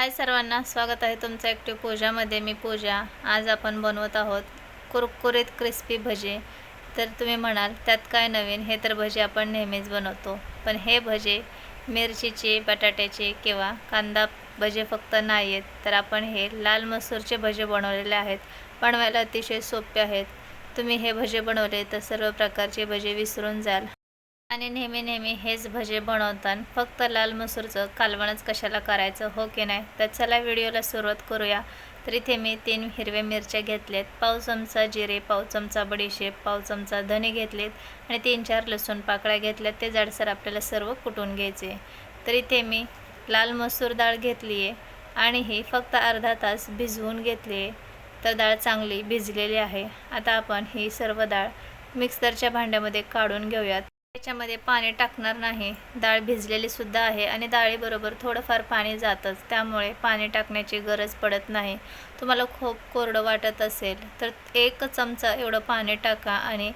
हाय सर्वांना स्वागत आहे तुमचं ॲक्टिव्ह पूजामध्ये मी पूजा. आज आपण बनवत आहोत कुरकुरीत क्रिस्पी भजे. तर तुम्ही म्हणाल त्यात काय नवीन? हे तर भजे आपण नेहमीच बनवतो. पण हे भजे मिरचीचे बटाट्याचे किंवा कांदा भजे फक्त नाही आहेत तर आपण हे लाल मसूरचे भजे बनवलेले आहेत. बनवायला अतिशय सोपे आहेत. तुम्ही हे भजे बनवले तर सर्व प्रकारचे भजे विसरून जाल. आणि नेहमी नेहमी हेच भजे बनवताना फक्त लाल मसूरचं कालवणच कशाला करायचं हो की नाही? तर चला व्हिडिओला सुरुवात करूया. तर इथे मी तीन हिरव्या मिरच्या घेतल्यात पाव चमचा जिरे पाव चमचा बडीशेप पाव चमचा धने घेतलेत आणि तीन चार लसूण पाकळ्या घेतल्यात. ते जाडसर आपल्याला सर्व कुटून घ्यायचे. तर इथे मी लाल मसूर डाळ घेतली आहे आणि ही फक्त अर्धा तास भिजवून घेतली आहे तर डाळ चांगली भिजलेली आहे. आता आपण ही सर्व डाळ मिक्सरच्या भांड्यामध्ये काढून घेऊयात. त्याच्यामध्ये पाणी टाकणार नाही. डाळ भिजलेली सुद्धा आहे आणि डाळीबरोबर थोडंफार पाणी जातंच. त्यामुळे पाणी टाकण्याची गरज पडत नाही. तुम्हाला खूप कोरडं वाटत असेल तर एक चमचा एवढं पाणी टाका आणि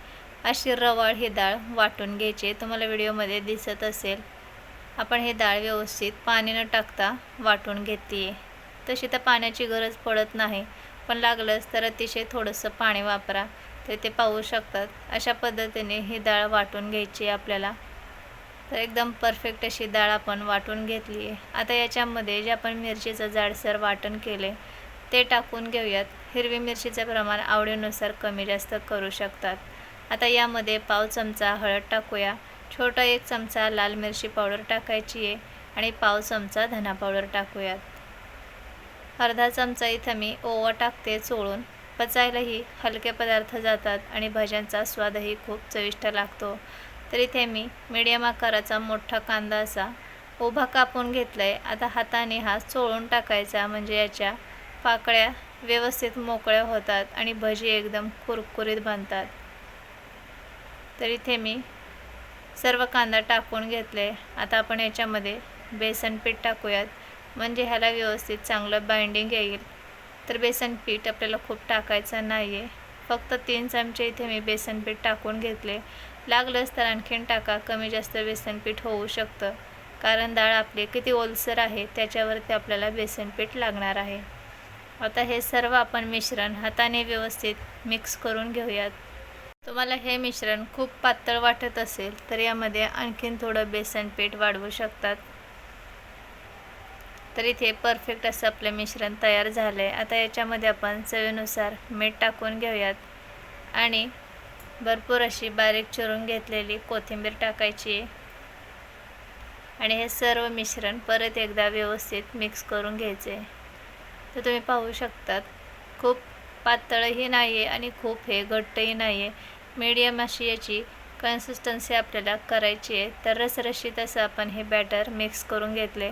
अशी रवाळ ही डाळ वाटून घ्यायची. तुम्हाला व्हिडिओमध्ये दिसत असेल आपण हे डाळ व्यवस्थित पाणी न टाकता वाटून घेते तशी तर पाण्याची गरज पडत नाही पण लागलंच तर अतिशय थोडंसं पाणी वापरा. तर ते पाहू शकतात. अशा पद्धतीने ही डाळ वाटून घ्यायची आहे आपल्याला. तर एकदम परफेक्ट अशी डाळ आपण वाटून घेतली आहे. आता याच्यामध्ये जे आपण मिरचीचं जाडसर वाटण केले ते टाकून घेऊयात. हिरवी मिरचीचं प्रमाण आवडीनुसार कमी जास्त करू शकतात. आता यामध्ये पाव चमचा हळद टाकूया. छोटा एक चमचा लाल मिरची पावडर टाकायची आहे आणि पाव चमचा धना पावडर टाकूयात. अर्धा चमचा इथं मी ओवा टाकते चोळून. पचायलाही हलके पदार्थ जातात आणि भाज्यांचा स्वादही खूप चविष्ट लागतो. तर इथे मी मीडियम आकाराचा मोठा कांदा असा उभा कापून घेतला आहे आता हाताने हा चोळून टाकायचा म्हणजे याच्या पाकळ्या व्यवस्थित मोकळ्या होतात आणि भजी एकदम कुरकुरीत बनतात. तर इथे मी सर्व कांदा टाकून घेतले. आता आपण याच्यामध्ये बेसन पीठ टाकूयात. म्हणजे ह्याला व्यवस्थित चांगलं बाइंडिंग येईल. तर बेसन पीठ आपल्याला खूप टाकायचं नाही आहे फक्त तीन चमचे इथे मी बेसन पीठ टाकून घेतले. लागलंच तर आणखीन टाका कमी जास्त बेसन पीठ होऊ शकतं. कारण डाळ आपली किती ओलसर आहे त्याच्यावरती आपल्याला बेसन पीठ लागणार आहे. आता हे सर्व आपण मिश्रण हाताने व्यवस्थित मिक्स करून घेऊयात. तुम्हाला हे मिश्रण खूप पातळ वाटत असेल तर यामध्ये आणखीन थोडं बेसन पीठ वाढवू शकतात. तर इथे परफेक्ट असं आपलं मिश्रण तयार झालं आहे आता याच्यामध्ये आपण चवीनुसार मीठ टाकून घेऊयात. आणि भरपूर अशी बारीक चिरून घेतलेली कोथिंबीर टाकायची. आणि हे सर्व मिश्रण परत एकदा व्यवस्थित मिक्स करून घ्यायचे. तर तुम्ही पाहू शकतात खूप पातळही नाही आहे आणि खूप हे घट्टही नाही आहे मीडियम अशी याची कन्सिस्टन्सी आपल्याला करायची आहे. तर रसरशीत असं आपण हे बॅटर मिक्स करून घेतले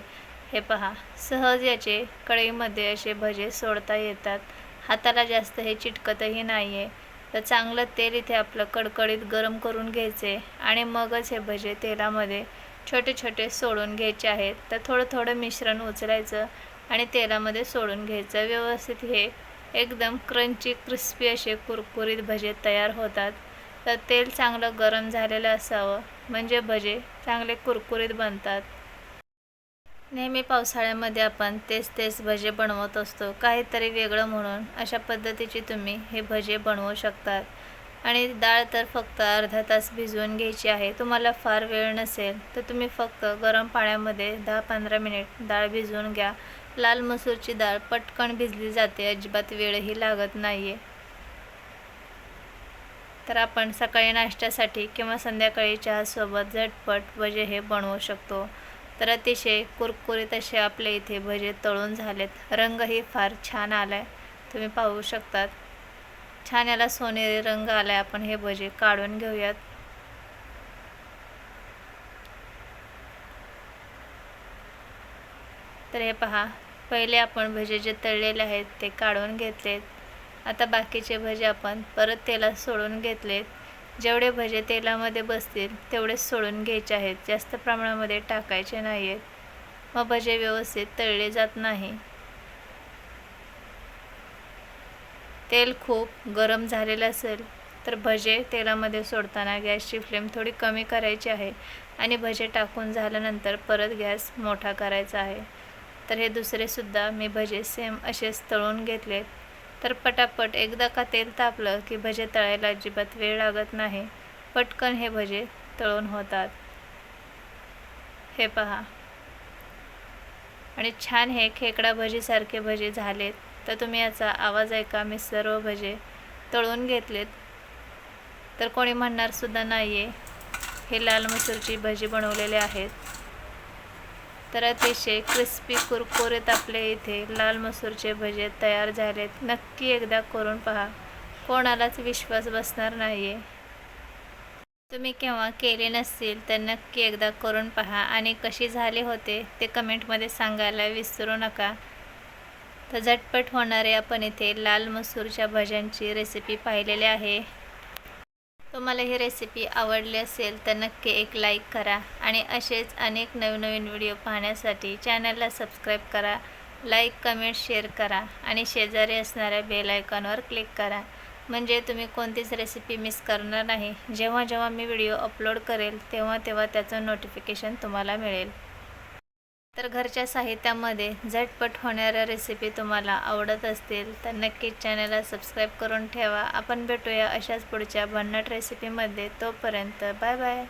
हे पहा. सहज याचे कढईमध्ये असे भजे सोडता येतात. हाताला जास्त हे चिटकतही नाही आहे तर चांगलं तेल इथे आपलं कडकडीत गरम करून घ्यायचे आणि मगच हे भजे तेलामध्ये छोटे छोटे सोडून घ्यायचे आहेत. तर थोडं थोडं मिश्रण उचलायचं आणि तेलामध्ये सोडून घ्यायचं. व्यवस्थित हे एकदम क्रंची क्रिस्पी असे कुरकुरीत भजे तयार होतात. तर तेल चांगलं गरम झालेलं असावं. म्हणजे भजे चांगले कुरकुरीत बनतात. नेहमी पावसाळ्यामध्ये आपण तेच तेच भजे बनवत असतो. काहीतरी वेगळं म्हणून अशा पद्धतीची तुम्ही हे भजे बनवू शकतात. आणि डाळ तर फक्त अर्धा तास भिजवून घ्यायची आहे. तुम्हाला फार वेळ नसेल तर तुम्ही फक्त गरम पाण्यामध्ये दहा पंधरा मिनिट डाळ भिजवून घ्या. लाल मसूरची डाळ पटकन भिजली जाते. अजिबात वेळही लागत नाही आहे तर आपण सकाळी नाश्त्यासाठी किंवा संध्याकाळी चहासोबत झटपट भजे हे बनवू शकतो. तर अतिशय कुरकुरीत असे आपल्या इथे भजे तळून झालेत. रंगही फार छान आला आहे तुम्ही पाहू शकतात. छान याला सोनेरी रंग आला आहे आपण हे भजे काढून घेऊयात. तर हे पहा. पहिले आपण भजे जे तळलेले आहेत ते काढून घेतलेत. आता बाकीचे भजे आपण परत तेलात सोडून घेतलेत. जेवढे भजे तेलामध्ये बसतील तेवढेच सोडून घ्यायचे आहेत. जास्त प्रमाणामध्ये टाकायचे नाही आहेत मग भजे व्यवस्थित तळले जात नाही. तेल खूप गरम झालेलं असेल तर भजे तेलामध्ये सोडताना गॅसची फ्लेम थोडी कमी करायची आहे आणि भजे टाकून झाल्यानंतर परत गॅस मोठा करायचा आहे. तर हे दुसरेसुद्धा मी भजे सेम असेच तळून घेतलेत. तर पटापट एकदा का तेल तापलं की भजे तळायला अजिबात वेळ लागत नाही. पटकन हे भजे तळून होतात. हे पहा. आणि छान हे खेकडा भजीसारखे भजे झालेत. तर तुम्ही याचा आवाज ऐका मी सर्व भजे तळून घेतलेत. तर कोणी म्हणणारसुद्धा नाही आहे हे लाल मसूरची भजी बनवलेले आहेत. तर अतिशय क्रिस्पी कुरकुरीत आपले इथे लाल मसूरचे भजे तयार झालेत. नक्की एकदा करून पहा. कोणालाच विश्वास बसणार नाही आहे तुम्ही केव्हा केले नसतील तर नक्की एकदा करून पहा. आणि कशी झाले होते ते कमेंटमध्ये सांगायला विसरू नका. तर झटपट होणारे आपण इथे लाल मसूरच्या भज्यांची रेसिपी पाहिलेली आहे. तुम्हाला ही रेसिपी आवडली असेल तर नक्की एक लाईक करा आणि असेच अनेक नवनवीन व्हिडिओ पाहण्यासाठी चॅनलला सबस्क्राईब करा लाईक कमेंट शेअर करा आणि शेजारी असणाऱ्या बेल आयकॉनवर क्लिक करा. म्हणजे तुम्ही कोणतीच रेसिपी मिस करणार नाही. जेव्हा जेव्हा मी व्हिडिओ अपलोड करेल तेव्हा तेव्हा त्याचं नोटिफिकेशन तुम्हाला मिळेल. तर घरच्या साहित्यामध्ये झटपट होणाऱ्या रेसिपी तुम्हाला आवडत असतील तर नक्कीच चॅनलला सबस्क्राईब करून ठेवा. आपण भेटूया अशाच पुढच्या भन्नाट रेसिपीमध्ये तोपर्यंत बाय बाय